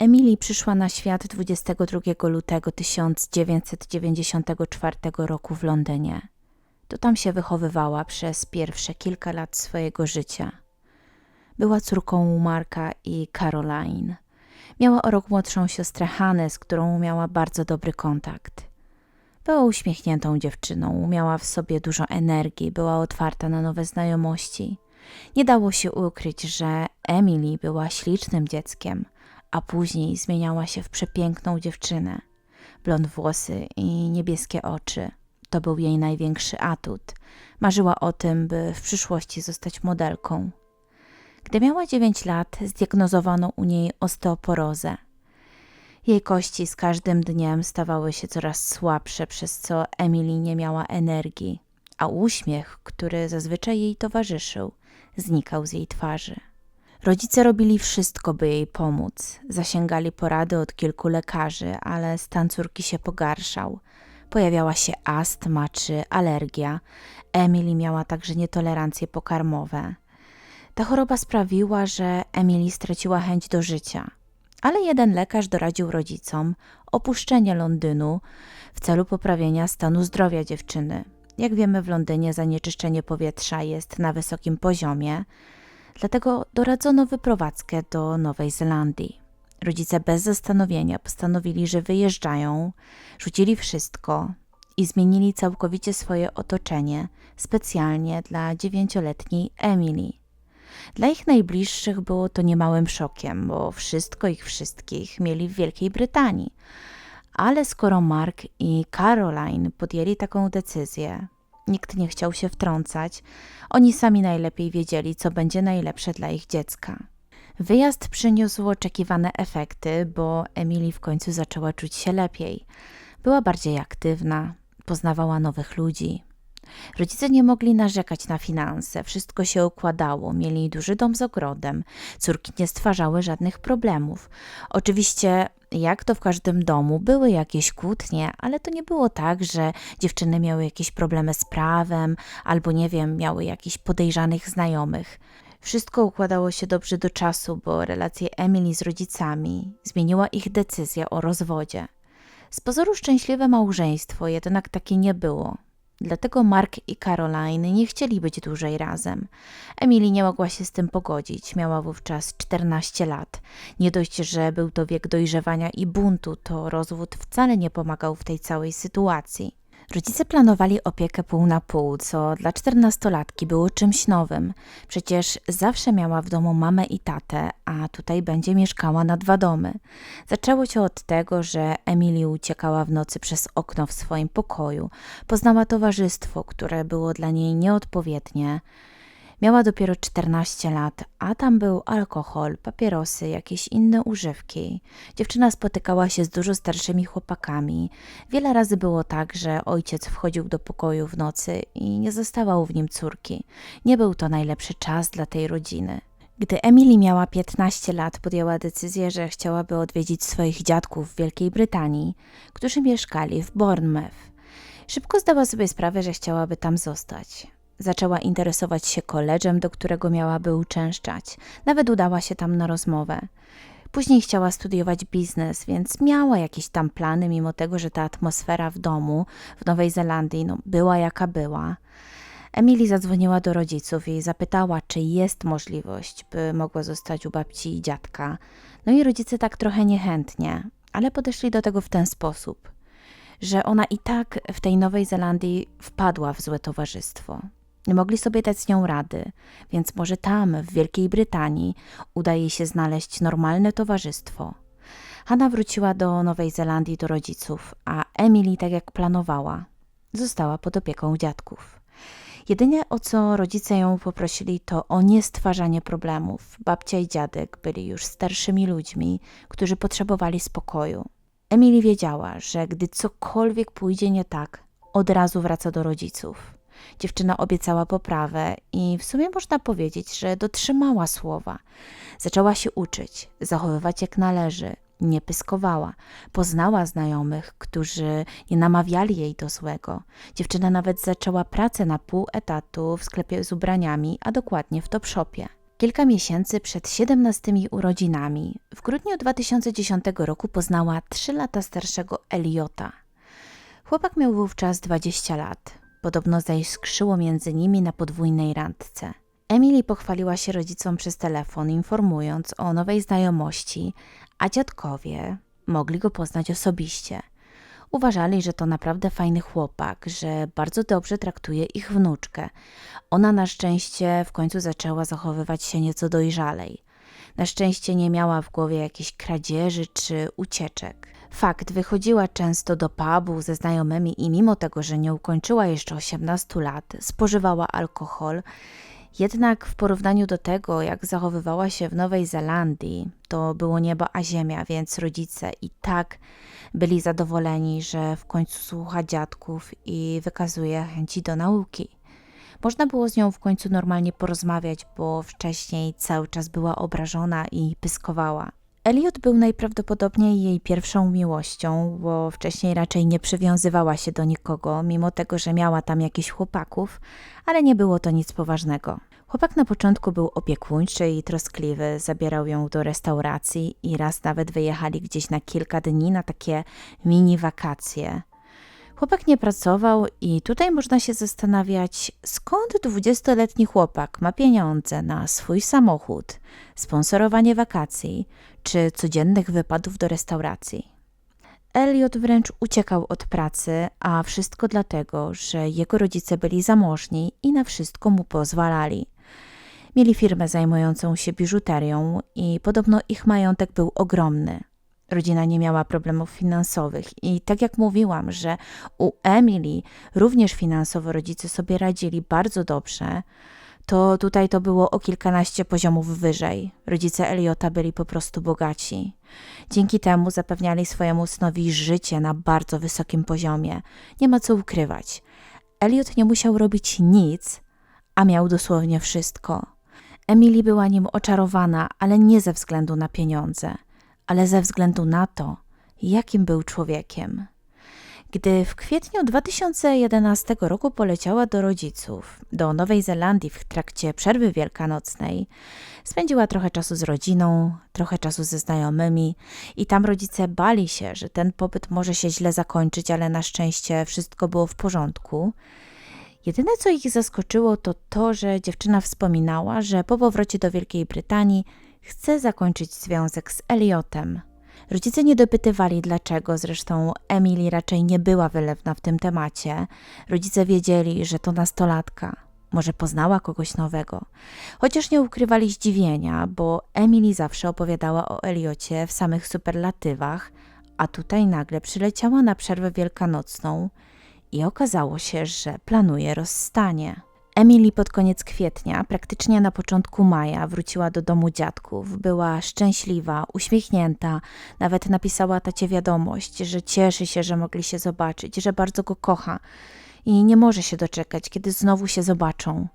Emily przyszła na świat 22 lutego 1994 roku w Londynie. To tam się wychowywała przez pierwsze kilka lat swojego życia. Była córką Marka i Caroline. Miała o rok młodszą siostrę Hannę, z którą miała bardzo dobry kontakt. Była uśmiechniętą dziewczyną, miała w sobie dużo energii, była otwarta na nowe znajomości. Nie dało się ukryć, że Emily była ślicznym dzieckiem, a później zmieniała się w przepiękną dziewczynę. Blond włosy i niebieskie oczy to był jej największy atut. Marzyła o tym, by w przyszłości zostać modelką. Gdy miała 9 lat, zdiagnozowano u niej osteoporozę. Jej kości z każdym dniem stawały się coraz słabsze, przez co Emily nie miała energii, a uśmiech, który zazwyczaj jej towarzyszył, znikał z jej twarzy. Rodzice robili wszystko, by jej pomóc. Zasięgali porady od kilku lekarzy, ale stan córki się pogarszał. Pojawiała się astma czy alergia. Emily miała także nietolerancje pokarmowe. Ta choroba sprawiła, że Emily straciła chęć do życia. Ale jeden lekarz doradził rodzicom opuszczenie Londynu w celu poprawienia stanu zdrowia dziewczyny. Jak wiemy, w Londynie zanieczyszczenie powietrza jest na wysokim poziomie, dlatego doradzono wyprowadzkę do Nowej Zelandii. Rodzice bez zastanowienia postanowili, że wyjeżdżają, rzucili wszystko i zmienili całkowicie swoje otoczenie specjalnie dla dziewięcioletniej Emily. Dla ich najbliższych było to niemałym szokiem, bo wszystko ich wszystkich mieli w Wielkiej Brytanii. Ale skoro Mark i Caroline podjęli taką decyzję, nikt nie chciał się wtrącać, oni sami najlepiej wiedzieli, co będzie najlepsze dla ich dziecka. Wyjazd przyniósł oczekiwane efekty, bo Emily w końcu zaczęła czuć się lepiej. Była bardziej aktywna, poznawała nowych ludzi. Rodzice nie mogli narzekać na finanse, wszystko się układało, mieli duży dom z ogrodem, córki nie stwarzały żadnych problemów. Oczywiście, jak to w każdym domu, były jakieś kłótnie, ale to nie było tak, że dziewczyny miały jakieś problemy z prawem, albo nie wiem, miały jakichś podejrzanych znajomych. Wszystko układało się dobrze do czasu, bo relacje Emily z rodzicami zmieniła ich decyzja o rozwodzie. Z pozoru szczęśliwe małżeństwo jednak takie nie było. Dlatego Mark i Caroline nie chcieli być dłużej razem. Emily nie mogła się z tym pogodzić. Miała wówczas 14 lat. Nie dość, że był to wiek dojrzewania i buntu, to rozwód wcale nie pomagał w tej całej sytuacji. Rodzice planowali opiekę pół na pół, co dla czternastolatki było czymś nowym. Przecież zawsze miała w domu mamę i tatę, a tutaj będzie mieszkała na dwa domy. Zaczęło się od tego, że Emily uciekała w nocy przez okno w swoim pokoju. Poznała towarzystwo, które było dla niej nieodpowiednie. Miała dopiero 14 lat, a tam był alkohol, papierosy, jakieś inne używki. Dziewczyna spotykała się z dużo starszymi chłopakami. Wiele razy było tak, że ojciec wchodził do pokoju w nocy i nie zostawał w nim córki. Nie był to najlepszy czas dla tej rodziny. Gdy Emily miała 15 lat, podjęła decyzję, że chciałaby odwiedzić swoich dziadków w Wielkiej Brytanii, którzy mieszkali w Bournemouth. Szybko zdała sobie sprawę, że chciałaby tam zostać. Zaczęła interesować się koledżem, do którego miałaby uczęszczać. Nawet udała się tam na rozmowę. Później chciała studiować biznes, więc miała jakieś tam plany, mimo tego, że ta atmosfera w domu w Nowej Zelandii no, była jaka była. Emily zadzwoniła do rodziców i zapytała, czy jest możliwość, by mogła zostać u babci i dziadka. No i rodzice tak trochę niechętnie, ale podeszli do tego w ten sposób, że ona i tak w tej Nowej Zelandii wpadła w złe towarzystwo. Nie mogli sobie dać z nią rady, więc może tam, w Wielkiej Brytanii, uda jej się znaleźć normalne towarzystwo. Hanna wróciła do Nowej Zelandii do rodziców, a Emily, tak jak planowała, została pod opieką dziadków. Jedynie o co rodzice ją poprosili, to o niestwarzanie problemów. Babcia i dziadek byli już starszymi ludźmi, którzy potrzebowali spokoju. Emily wiedziała, że gdy cokolwiek pójdzie nie tak, od razu wraca do rodziców. Dziewczyna obiecała poprawę i w sumie można powiedzieć, że dotrzymała słowa. Zaczęła się uczyć, zachowywać jak należy, nie pyskowała. Poznała znajomych, którzy nie namawiali jej do złego. Dziewczyna nawet zaczęła pracę na pół etatu w sklepie z ubraniami, a dokładnie w top shopie. Kilka miesięcy przed 17 urodzinami, w grudniu 2010 roku poznała 3 lata starszego Eliota. Chłopak miał wówczas 20 lat. Podobno zaiskrzyło między nimi na podwójnej randce. Emily pochwaliła się rodzicom przez telefon, informując o nowej znajomości, a dziadkowie mogli go poznać osobiście. Uważali, że to naprawdę fajny chłopak, że bardzo dobrze traktuje ich wnuczkę. Ona na szczęście w końcu zaczęła zachowywać się nieco dojrzalej. Na szczęście nie miała w głowie jakichś kradzieży czy ucieczek. Fakt, wychodziła często do pubu ze znajomymi i mimo tego, że nie ukończyła jeszcze 18 lat, spożywała alkohol. Jednak w porównaniu do tego, jak zachowywała się w Nowej Zelandii, to było niebo a ziemia, więc rodzice i tak byli zadowoleni, że w końcu słucha dziadków i wykazuje chęci do nauki. Można było z nią w końcu normalnie porozmawiać, bo wcześniej cały czas była obrażona i pyskowała. Elliot był najprawdopodobniej jej pierwszą miłością, bo wcześniej raczej nie przywiązywała się do nikogo, mimo tego, że miała tam jakichś chłopaków, ale nie było to nic poważnego. Chłopak na początku był opiekuńczy i troskliwy, zabierał ją do restauracji i raz nawet wyjechali gdzieś na kilka dni na takie mini wakacje. Chłopak nie pracował i tutaj można się zastanawiać, skąd dwudziestoletni chłopak ma pieniądze na swój samochód, sponsorowanie wakacji czy codziennych wypadów do restauracji. Elliot wręcz uciekał od pracy, a wszystko dlatego, że jego rodzice byli zamożni i na wszystko mu pozwalali. Mieli firmę zajmującą się biżuterią i podobno ich majątek był ogromny. Rodzina nie miała problemów finansowych i tak jak mówiłam, że u Emily również finansowo rodzice sobie radzili bardzo dobrze, to tutaj to było o kilkanaście poziomów wyżej. Rodzice Eliota byli po prostu bogaci. Dzięki temu zapewniali swojemu synowi życie na bardzo wysokim poziomie. Nie ma co ukrywać. Eliot nie musiał robić nic, a miał dosłownie wszystko. Emily była nim oczarowana, ale nie ze względu na pieniądze, ale ze względu na to, jakim był człowiekiem. Gdy w kwietniu 2011 roku poleciała do rodziców, do Nowej Zelandii w trakcie przerwy wielkanocnej, spędziła trochę czasu z rodziną, trochę czasu ze znajomymi i tam rodzice bali się, że ten pobyt może się źle zakończyć, ale na szczęście wszystko było w porządku. Jedyne, co ich zaskoczyło, to to, że dziewczyna wspominała, że po powrocie do Wielkiej Brytanii chce zakończyć związek z Eliotem. Rodzice nie dopytywali dlaczego, zresztą Emily raczej nie była wylewna w tym temacie. Rodzice wiedzieli, że to nastolatka. Może poznała kogoś nowego. Chociaż nie ukrywali zdziwienia, bo Emily zawsze opowiadała o Eliocie w samych superlatywach, a tutaj nagle przyleciała na przerwę wielkanocną i okazało się, że planuje rozstanie. Emily pod koniec kwietnia, praktycznie na początku maja, wróciła do domu dziadków. Była szczęśliwa, uśmiechnięta, nawet napisała tacie wiadomość, że cieszy się, że mogli się zobaczyć, że bardzo go kocha i nie może się doczekać, kiedy znowu się zobaczą.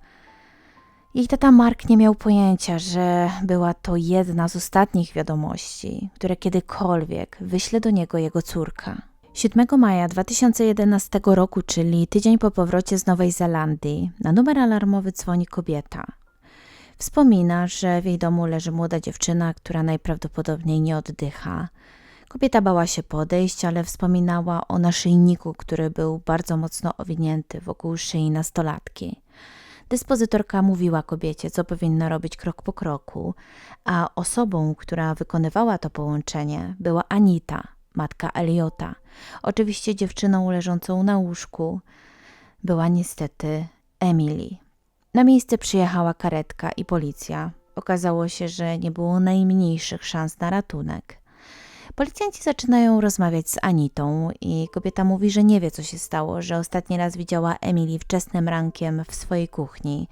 Jej tata Mark nie miał pojęcia, że była to jedna z ostatnich wiadomości, które kiedykolwiek wyśle do niego jego córka. 7 maja 2011 roku, czyli tydzień po powrocie z Nowej Zelandii, na numer alarmowy dzwoni kobieta. Wspomina, że w jej domu leży młoda dziewczyna, która najprawdopodobniej nie oddycha. Kobieta bała się podejść, ale wspominała o naszyjniku, który był bardzo mocno owinięty wokół szyi nastolatki. Dyspozytorka mówiła kobiecie, co powinna robić krok po kroku, a osobą, która wykonywała to połączenie, była Anita, matka Eliota. Oczywiście dziewczyną leżącą na łóżku była niestety Emily. Na miejsce przyjechała karetka i policja. Okazało się, że nie było najmniejszych szans na ratunek. Policjanci zaczynają rozmawiać z Anitą i kobieta mówi, że nie wie co się stało, że ostatni raz widziała Emily wczesnym rankiem w swojej kuchni.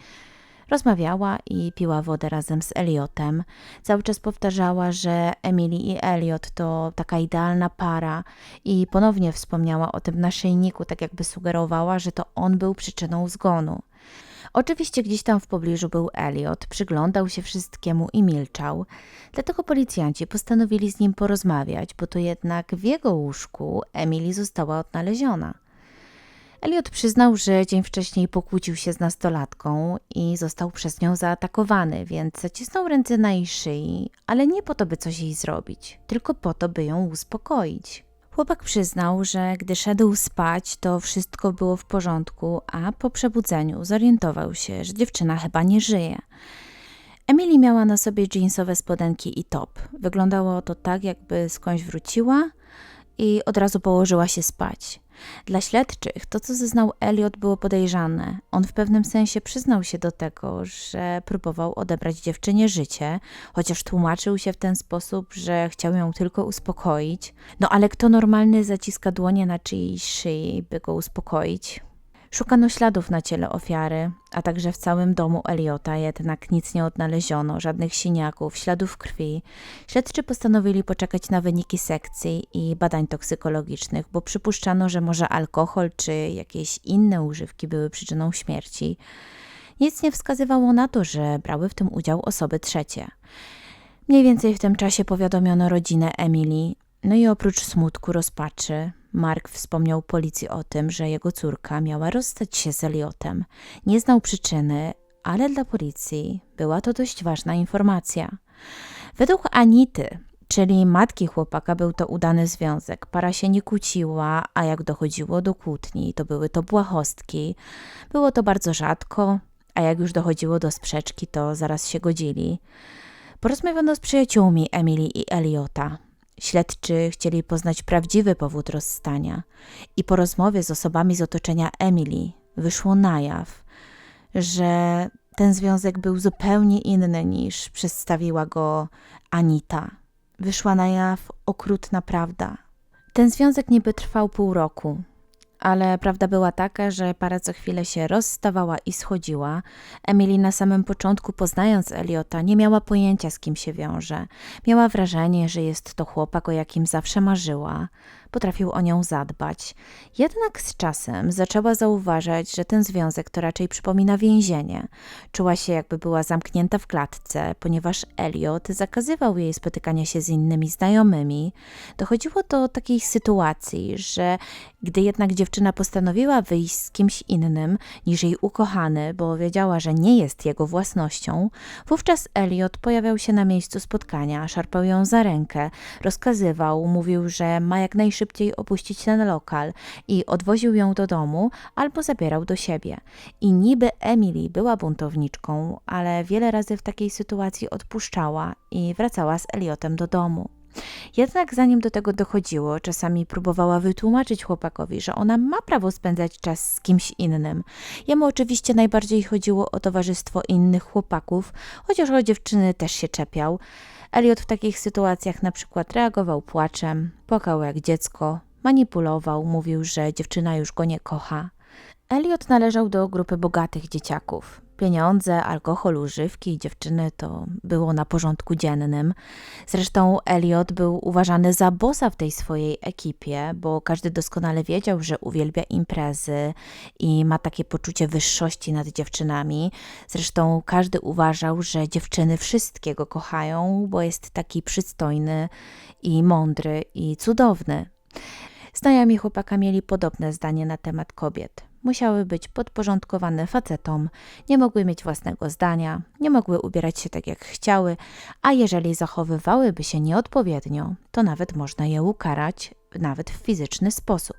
Rozmawiała i piła wodę razem z Eliotem. Cały czas powtarzała, że Emily i Eliot to taka idealna para i ponownie wspomniała o tym naszyjniku, tak jakby sugerowała, że to on był przyczyną zgonu. Oczywiście gdzieś tam w pobliżu był Elliot, przyglądał się wszystkiemu i milczał. Dlatego policjanci postanowili z nim porozmawiać, bo to jednak w jego łóżku Emily została odnaleziona. Elliot przyznał, że dzień wcześniej pokłócił się z nastolatką i został przez nią zaatakowany, więc zacisnął ręce na jej szyi, ale nie po to, by coś jej zrobić, tylko po to, by ją uspokoić. Chłopak przyznał, że gdy szedł spać, to wszystko było w porządku, a po przebudzeniu zorientował się, że dziewczyna chyba nie żyje. Emily miała na sobie jeansowe spodenki i top. Wyglądało to tak, jakby skądś wróciła i od razu położyła się spać. Dla śledczych to, co zeznał Elliot, było podejrzane. On w pewnym sensie przyznał się do tego, że próbował odebrać dziewczynie życie, chociaż tłumaczył się w ten sposób, że chciał ją tylko uspokoić. No ale kto normalny zaciska dłonie na czyjejś szyi, by go uspokoić? Szukano śladów na ciele ofiary, a także w całym domu Eliota, jednak nic nie odnaleziono, żadnych siniaków, śladów krwi. Śledczy postanowili poczekać na wyniki sekcji i badań toksykologicznych, bo przypuszczano, że może alkohol czy jakieś inne używki były przyczyną śmierci. Nic nie wskazywało na to, że brały w tym udział osoby trzecie. Mniej więcej w tym czasie powiadomiono rodzinę Emily, no i oprócz smutku, rozpaczy, Mark wspomniał policji o tym, że jego córka miała rozstać się z Eliotem. Nie znał przyczyny, ale dla policji była to dość ważna informacja. Według Anity, czyli matki chłopaka, był to udany związek. Para się nie kłóciła, a jak dochodziło do kłótni, to były to błahostki. Było to bardzo rzadko, a jak już dochodziło do sprzeczki, to zaraz się godzili. Porozmawiano z przyjaciółmi Emily i Eliota. Śledczy chcieli poznać prawdziwy powód rozstania i po rozmowie z osobami z otoczenia Emily wyszło na jaw, że ten związek był zupełnie inny niż przedstawiła go Anita. Wyszła na jaw okrutna prawda. Ten związek niby trwał pół roku, ale prawda była taka, że para co chwilę się rozstawała i schodziła. Emily na samym początku, poznając Eliota, nie miała pojęcia, z kim się wiąże. Miała wrażenie, że jest to chłopak, o jakim zawsze marzyła potrafił o nią zadbać. Jednak z czasem zaczęła zauważać, że ten związek to raczej przypomina więzienie. Czuła się, jakby była zamknięta w klatce, ponieważ Elliot zakazywał jej spotykania się z innymi znajomymi. Dochodziło do takiej sytuacji, że gdy jednak dziewczyna postanowiła wyjść z kimś innym niż jej ukochany, bo wiedziała, że nie jest jego własnością, wówczas Elliot pojawiał się na miejscu spotkania, szarpał ją za rękę, rozkazywał, mówił, że ma jak najszybciej szybciej opuścić ten lokal i odwoził ją do domu albo zabierał do siebie. I niby Emily była buntowniczką, ale wiele razy w takiej sytuacji odpuszczała i wracała z Eliotem do domu. Jednak zanim do tego dochodziło, czasami próbowała wytłumaczyć chłopakowi, że ona ma prawo spędzać czas z kimś innym. Jemu oczywiście najbardziej chodziło o towarzystwo innych chłopaków, chociaż o dziewczyny też się czepiał. Elliot w takich sytuacjach na przykład reagował płaczem, płakał jak dziecko, manipulował, mówił, że dziewczyna już go nie kocha. Elliot należał do grupy bogatych dzieciaków. Pieniądze, alkohol, używki i dziewczyny to było na porządku dziennym. Zresztą Elliot był uważany za bossa w tej swojej ekipie, bo każdy doskonale wiedział, że uwielbia imprezy i ma takie poczucie wyższości nad dziewczynami. Zresztą każdy uważał, że dziewczyny wszystkiego kochają, bo jest taki przystojny i mądry i cudowny. Znajomi chłopaka mieli podobne zdanie na temat kobiet musiały być podporządkowane facetom, nie mogły mieć własnego zdania, nie mogły ubierać się tak jak chciały, a jeżeli zachowywałyby się nieodpowiednio, to nawet można je ukarać, nawet w fizyczny sposób.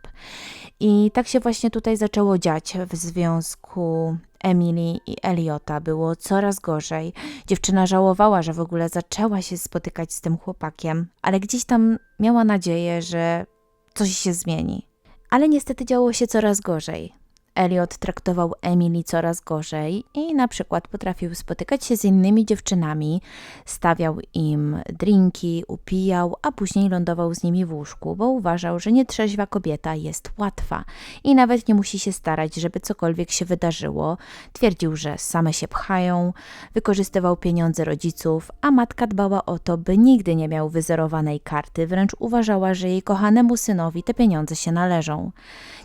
I tak się właśnie tutaj zaczęło dziać w związku Emily i Eliota. Było coraz gorzej. Dziewczyna żałowała, że w ogóle zaczęła się spotykać z tym chłopakiem, ale gdzieś tam miała nadzieję, że coś się zmieni. Ale niestety działo się coraz gorzej. Elliot traktował Emily coraz gorzej i na przykład potrafił spotykać się z innymi dziewczynami, stawiał im drinki, upijał, a później lądował z nimi w łóżku, bo uważał, że nietrzeźwa kobieta jest łatwa i nawet nie musi się starać, żeby cokolwiek się wydarzyło. Twierdził, że same się pchają, wykorzystywał pieniądze rodziców, a matka dbała o to, by nigdy nie miał wyzerowanej karty, wręcz uważała, że jej kochanemu synowi te pieniądze się należą.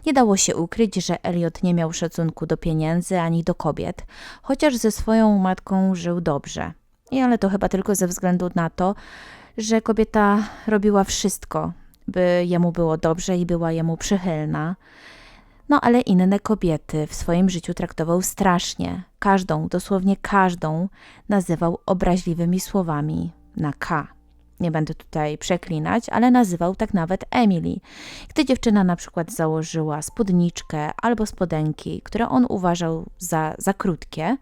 Nie dało się ukryć, że Elliot nie miał szacunku do pieniędzy ani do kobiet, chociaż ze swoją matką żył dobrze. I ale to chyba tylko ze względu na to, że kobieta robiła wszystko, by jemu było dobrze i była jemu przychylna. No ale inne kobiety w swoim życiu traktował strasznie. Każdą, dosłownie każdą, nazywał obraźliwymi słowami na K. Nie będę tutaj przeklinać, ale nazywał tak nawet Emily. Gdy dziewczyna na przykład założyła spódniczkę albo spodenki, które on uważał za, za krótkie,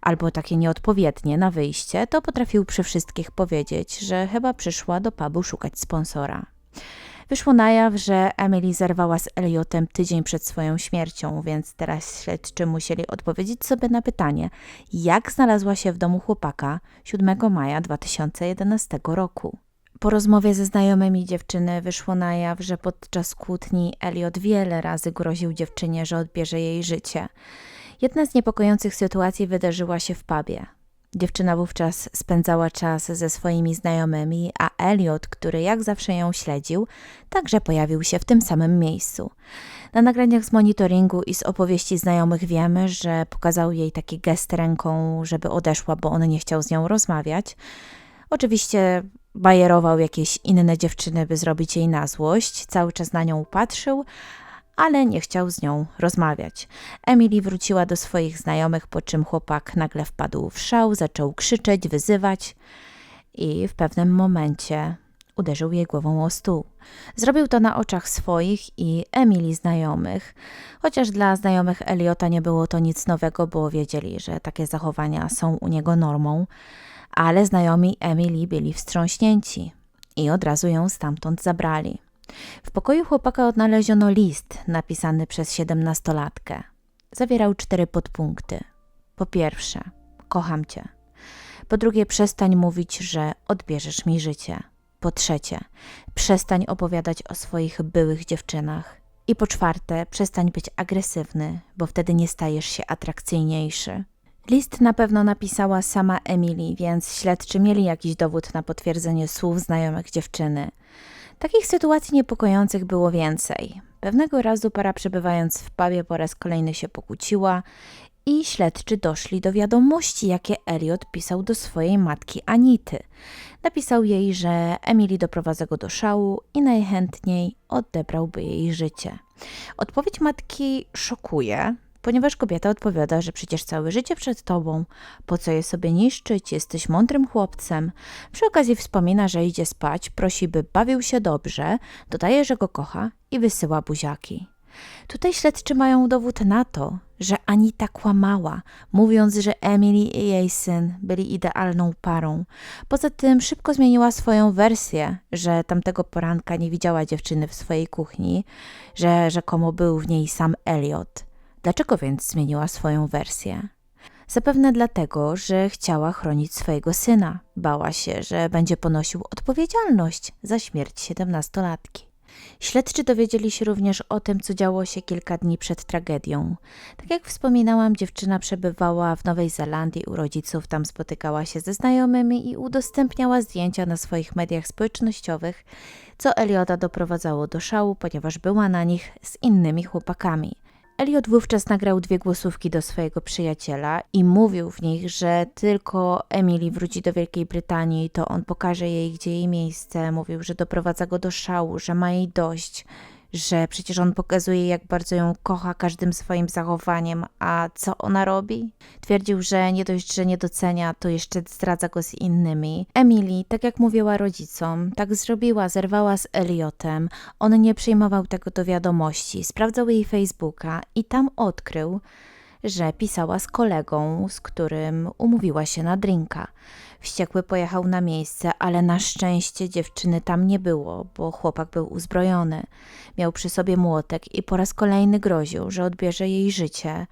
albo takie nieodpowiednie na wyjście, to potrafił przy wszystkich powiedzieć, że chyba przyszła do pubu szukać sponsora. Wyszło na jaw, że Emily zerwała z Eliotem tydzień przed swoją śmiercią, więc teraz śledczy musieli odpowiedzieć sobie na pytanie, jak znalazła się w domu chłopaka 7 maja 2011 roku. Po rozmowie ze znajomymi dziewczyny wyszło na jaw, że podczas kłótni Elliot wiele razy groził dziewczynie, że odbierze jej życie. Jedna z niepokojących sytuacji wydarzyła się w pubie. Dziewczyna wówczas spędzała czas ze swoimi znajomymi, a Elliot, który jak zawsze ją śledził, także pojawił się w tym samym miejscu. Na nagraniach z monitoringu i z opowieści znajomych wiemy, że pokazał jej taki gest ręką, żeby odeszła, bo on nie chciał z nią rozmawiać. Oczywiście bajerował jakieś inne dziewczyny, by zrobić jej na złość, cały czas na nią patrzył, ale nie chciał z nią rozmawiać. Emily wróciła do swoich znajomych, po czym chłopak nagle wpadł w szał, zaczął krzyczeć, wyzywać i w pewnym momencie uderzył jej głową o stół. Zrobił to na oczach swoich i Emily znajomych, chociaż dla znajomych Eliota nie było to nic nowego, bo wiedzieli, że takie zachowania są u niego normą, ale znajomi Emily byli wstrząśnięci i od razu ją stamtąd zabrali. W pokoju chłopaka odnaleziono list napisany przez siedemnastolatkę. Zawierał cztery podpunkty. Po pierwsze, kocham cię. Po drugie, przestań mówić, że odbierzesz mi życie. Po trzecie, przestań opowiadać o swoich byłych dziewczynach. I po czwarte, przestań być agresywny, bo wtedy nie stajesz się atrakcyjniejszy. List na pewno napisała sama Emily, więc śledczy mieli jakiś dowód na potwierdzenie słów znajomych dziewczyny. Takich sytuacji niepokojących było więcej. Pewnego razu para przebywając w pubie po raz kolejny się pokłóciła i śledczy doszli do wiadomości, jakie Elliot pisał do swojej matki Anity. Napisał jej, że Emily doprowadza go do szału i najchętniej odebrałby jej życie. Odpowiedź matki szokuje, ponieważ kobieta odpowiada, że przecież całe życie przed tobą, po co je sobie niszczyć, jesteś mądrym chłopcem. Przy okazji wspomina, że idzie spać, prosi, by bawił się dobrze, dodaje, że go kocha i wysyła buziaki. Tutaj śledczy mają dowód na to, że Anita kłamała, mówiąc, że Emily i jej syn byli idealną parą. Poza tym szybko zmieniła swoją wersję, że tamtego poranka nie widziała dziewczyny w swojej kuchni, że rzekomo był w niej sam Elliot. Dlaczego więc zmieniła swoją wersję? Zapewne dlatego, że chciała chronić swojego syna. Bała się, że będzie ponosił odpowiedzialność za śmierć siedemnastolatki. Śledczy dowiedzieli się również o tym, co działo się kilka dni przed tragedią. Tak jak wspominałam, dziewczyna przebywała w Nowej Zelandii u rodziców, tam spotykała się ze znajomymi i udostępniała zdjęcia na swoich mediach społecznościowych, co Eliota doprowadzało do szału, ponieważ była na nich z innymi chłopakami. Elliot wówczas nagrał dwie głosówki do swojego przyjaciela i mówił w nich, że tylko Emily wróci do Wielkiej Brytanii, to on pokaże jej, gdzie jej miejsce. Mówił, że doprowadza go do szału, że ma jej dość, że przecież on pokazuje, jak bardzo ją kocha każdym swoim zachowaniem, a co ona robi? Twierdził, że nie dość, że nie docenia, to jeszcze zdradza go z innymi. Emily, tak jak mówiła rodzicom, tak zrobiła, zerwała z Eliotem. On nie przyjmował tego do wiadomości, sprawdzał jej Facebooka i tam odkrył, że pisała z kolegą, z którym umówiła się na drinka. Wściekły pojechał na miejsce, ale na szczęście dziewczyny tam nie było, bo chłopak był uzbrojony. Miał przy sobie młotek i po raz kolejny groził, że odbierze jej życie.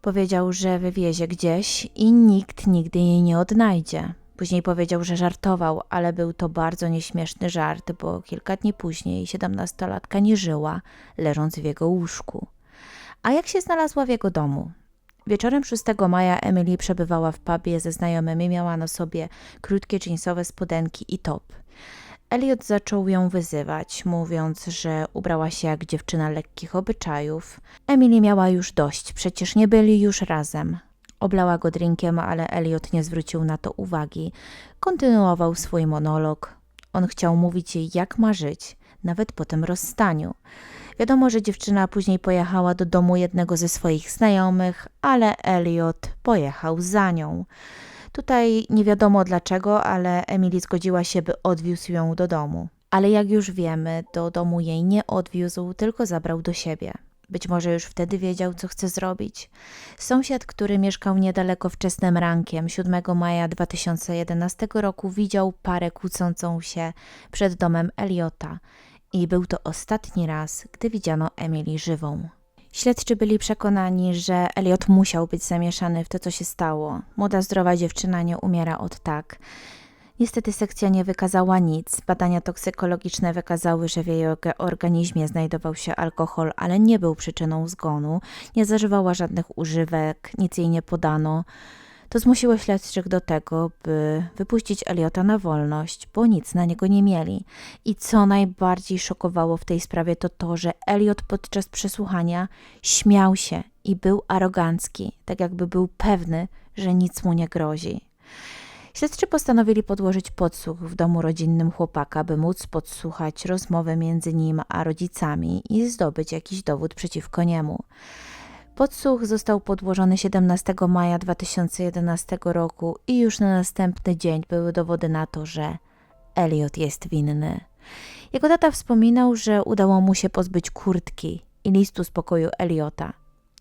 Powiedział, że wywiezie gdzieś i nikt nigdy jej nie odnajdzie. Później powiedział, że żartował, ale był to bardzo nieśmieszny żart, bo kilka dni później siedemnastolatka nie żyła, leżąc w jego łóżku. A jak się znalazła w jego domu? Wieczorem 6 maja Emily przebywała w pubie ze znajomymi, miała na sobie krótkie jeansowe spodenki i top. Elliot zaczął ją wyzywać, mówiąc, że ubrała się jak dziewczyna lekkich obyczajów. Emily miała już dość, przecież nie byli już razem. Oblała go drinkiem, ale Elliot nie zwrócił na to uwagi. Kontynuował swój monolog. On chciał mówić jej, jak ma żyć, nawet po tym rozstaniu. Wiadomo, że dziewczyna później pojechała do domu jednego ze swoich znajomych, ale Elliot pojechał za nią. Tutaj nie wiadomo dlaczego, ale Emily zgodziła się, by odwiózł ją do domu. Ale jak już wiemy, do domu jej nie odwiózł, tylko zabrał do siebie. Być może już wtedy wiedział, co chce zrobić. Sąsiad, który mieszkał niedaleko wczesnym rankiem 7 maja 2011 roku, widział parę kłócącą się przed domem Eliota i był to ostatni raz, gdy widziano Emily żywą. Śledczy byli przekonani, że Elliot musiał być zamieszany w to, co się stało. Młoda, zdrowa dziewczyna nie umiera od tak. Niestety sekcja nie wykazała nic. Badania toksykologiczne wykazały, że w jej organizmie znajdował się alkohol, ale nie był przyczyną zgonu. Nie zażywała żadnych używek, nic jej nie podano. To zmusiło śledczych do tego, by wypuścić Eliota na wolność, bo nic na niego nie mieli. I co najbardziej szokowało w tej sprawie, to to, że Eliot podczas przesłuchania śmiał się i był arogancki, tak jakby był pewny, że nic mu nie grozi. Śledczy postanowili podłożyć podsłuch w domu rodzinnym chłopaka, by móc podsłuchać rozmowę między nim a rodzicami i zdobyć jakiś dowód przeciwko niemu. Podsłuch został podłożony 17 maja 2011 roku i już na następny dzień były dowody na to, że Elliot jest winny. Jego tata wspominał, że udało mu się pozbyć kurtki i listu z pokoju Eliota.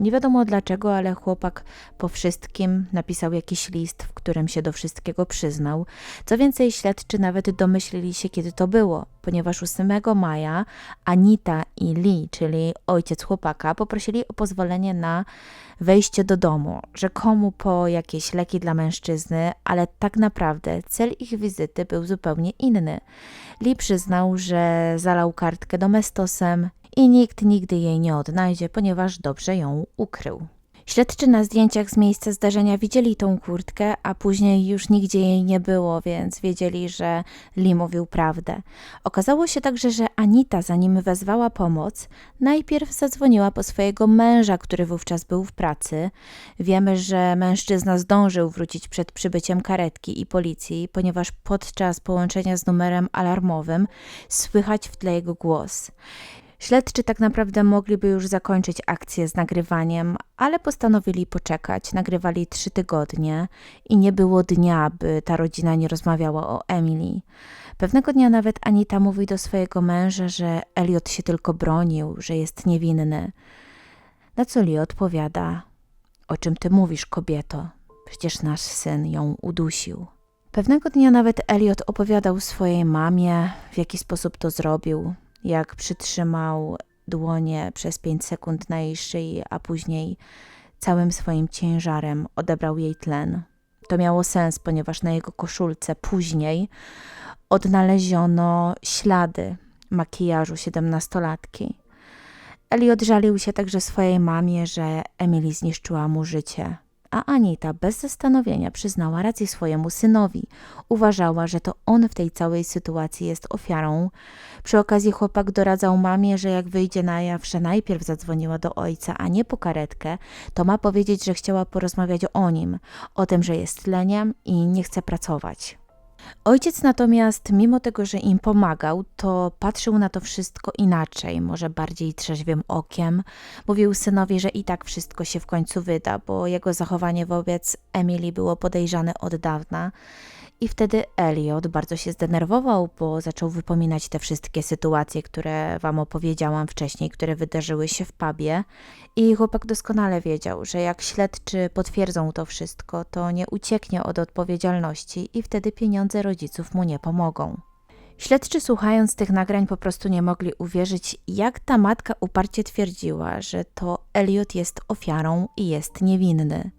Nie wiadomo dlaczego, ale chłopak po wszystkim napisał jakiś list, w którym się do wszystkiego przyznał. Co więcej, śledczy nawet domyślili się, kiedy to było, ponieważ 8 maja Anita i Lee, czyli ojciec chłopaka, poprosili o pozwolenie na wejście do domu, rzekomo po jakieś leki dla mężczyzny, ale tak naprawdę cel ich wizyty był zupełnie inny. Lee przyznał, że zalał kartkę domestosem i nikt nigdy jej nie odnajdzie, ponieważ dobrze ją ukrył. Śledczy na zdjęciach z miejsca zdarzenia widzieli tą kurtkę, a później już nigdzie jej nie było, więc wiedzieli, że Lee mówił prawdę. Okazało się także, że Anita, zanim wezwała pomoc, najpierw zadzwoniła po swojego męża, który wówczas był w pracy. Wiemy, że mężczyzna zdążył wrócić przed przybyciem karetki i policji, ponieważ podczas połączenia z numerem alarmowym słychać w tle jego głos. Śledczy tak naprawdę mogliby już zakończyć akcję z nagrywaniem, ale postanowili poczekać. Nagrywali trzy tygodnie i nie było dnia, by ta rodzina nie rozmawiała o Emily. Pewnego dnia nawet Anita mówi do swojego męża, że Elliot się tylko bronił, że jest niewinny. Na co Lee odpowiada: O czym ty mówisz, kobieto? Przecież nasz syn ją udusił. Pewnego dnia nawet Elliot opowiadał swojej mamie, w jaki sposób to zrobił jak przytrzymał dłonie przez pięć sekund na jej szyi, a później całym swoim ciężarem odebrał jej tlen. To miało sens, ponieważ na jego koszulce później odnaleziono ślady makijażu siedemnastolatki. Eli odżalił się także swojej mamie, że Emily zniszczyła mu życie a Anita bez zastanowienia przyznała rację swojemu synowi. Uważała, że to on w tej całej sytuacji jest ofiarą. Przy okazji chłopak doradzał mamie, że jak wyjdzie na jaw, że najpierw zadzwoniła do ojca, a nie po karetkę, to ma powiedzieć, że chciała porozmawiać o nim, o tym, że jest leniem i nie chce pracować. Ojciec natomiast, mimo tego, że im pomagał, to patrzył na to wszystko inaczej, może bardziej trzeźwym okiem. Mówił synowi, że i tak wszystko się w końcu wyda, bo jego zachowanie wobec Emily było podejrzane od dawna. I wtedy Elliot bardzo się zdenerwował, bo zaczął wypominać te wszystkie sytuacje, które wam opowiedziałam wcześniej, które wydarzyły się w pubie. I chłopak doskonale wiedział, że jak śledczy potwierdzą to wszystko, to nie ucieknie od odpowiedzialności i wtedy pieniądze rodziców mu nie pomogą. Śledczy słuchając tych nagrań po prostu nie mogli uwierzyć, jak ta matka uparcie twierdziła, że to Elliot jest ofiarą i jest niewinny.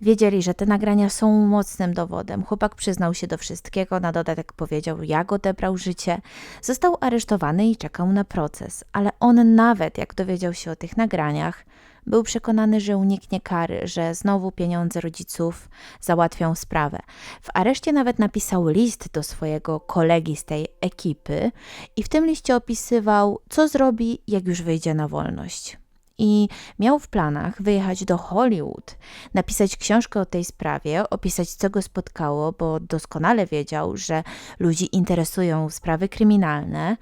Wiedzieli, że te nagrania są mocnym dowodem. Chłopak przyznał się do wszystkiego, na dodatek powiedział, jak odebrał życie. Został aresztowany i czekał na proces, ale on nawet, jak dowiedział się o tych nagraniach, był przekonany, że uniknie kary, że znowu pieniądze rodziców załatwią sprawę. W areszcie nawet napisał list do swojego kolegi z tej ekipy i w tym liście opisywał, co zrobi, jak już wyjdzie na wolność. I miał w planach wyjechać do Hollywood, napisać książkę o tej sprawie, opisać co go spotkało, bo doskonale wiedział, że ludzi interesują sprawy kryminalne.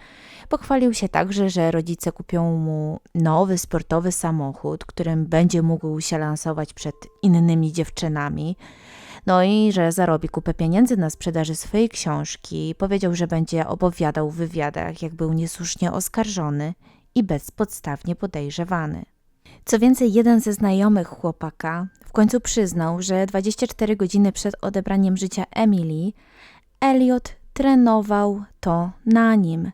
Pochwalił się także, że rodzice kupią mu nowy sportowy samochód, którym będzie mógł się lansować przed innymi dziewczynami. No i że zarobi kupę pieniędzy na sprzedaży swojej książki. Powiedział, że będzie opowiadał w wywiadach, jak był niesłusznie oskarżony i bezpodstawnie podejrzewany. Co więcej, jeden ze znajomych chłopaka w końcu przyznał, że 24 godziny przed odebraniem życia Emily, Elliot trenował to na nim.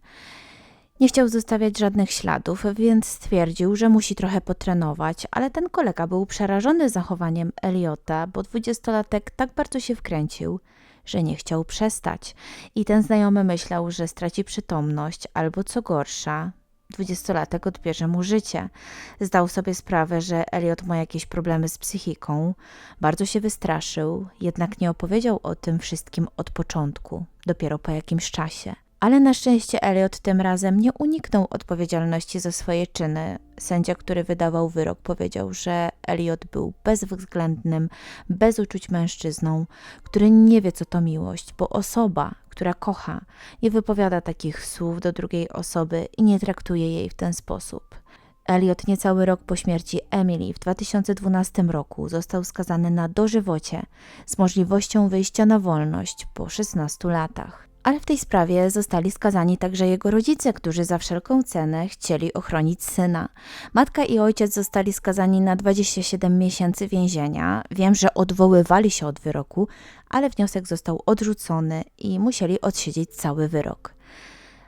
Nie chciał zostawiać żadnych śladów, więc stwierdził, że musi trochę potrenować, ale ten kolega był przerażony zachowaniem Eliota, bo dwudziestolatek tak bardzo się wkręcił, że nie chciał przestać. I ten znajomy myślał, że straci przytomność albo co gorsza, dwudziestolatek odbierze mu życie. Zdał sobie sprawę, że Elliot ma jakieś problemy z psychiką, bardzo się wystraszył, jednak nie opowiedział o tym wszystkim od początku, dopiero po jakimś czasie. Ale na szczęście Elliot tym razem nie uniknął odpowiedzialności za swoje czyny. Sędzia, który wydawał wyrok, powiedział, że Elliot był bezwzględnym, bez uczuć mężczyzną, który nie wie, co to miłość, bo osoba, która kocha, nie wypowiada takich słów do drugiej osoby i nie traktuje jej w ten sposób. Elliot niecały rok po śmierci Emily w 2012 roku został skazany na dożywocie z możliwością wyjścia na wolność po 16 latach. Ale w tej sprawie zostali skazani także jego rodzice, którzy za wszelką cenę chcieli ochronić syna. Matka i ojciec zostali skazani na 27 miesięcy więzienia. Wiem, że odwoływali się od wyroku, ale wniosek został odrzucony i musieli odsiedzieć cały wyrok.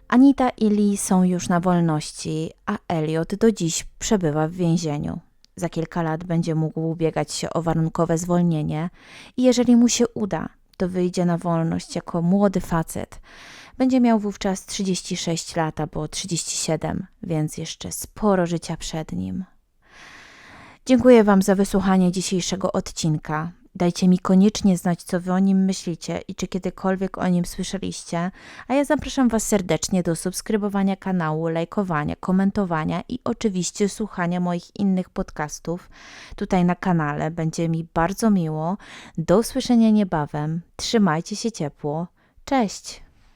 Anita i Lee są już na wolności, a Elliot do dziś przebywa w więzieniu. Za kilka lat będzie mógł ubiegać się o warunkowe zwolnienie i jeżeli mu się uda, to wyjdzie na wolność jako młody facet. Będzie miał wówczas 36 lat albo 37, więc jeszcze sporo życia przed nim. Dziękuję Wam za wysłuchanie dzisiejszego odcinka. Dajcie mi koniecznie znać, co Wy o nim myślicie i czy kiedykolwiek o nim słyszeliście. A ja zapraszam Was serdecznie do subskrybowania kanału, lajkowania, komentowania i oczywiście słuchania moich innych podcastów tutaj na kanale. Będzie mi bardzo miło. Do usłyszenia niebawem. Trzymajcie się ciepło. Cześć!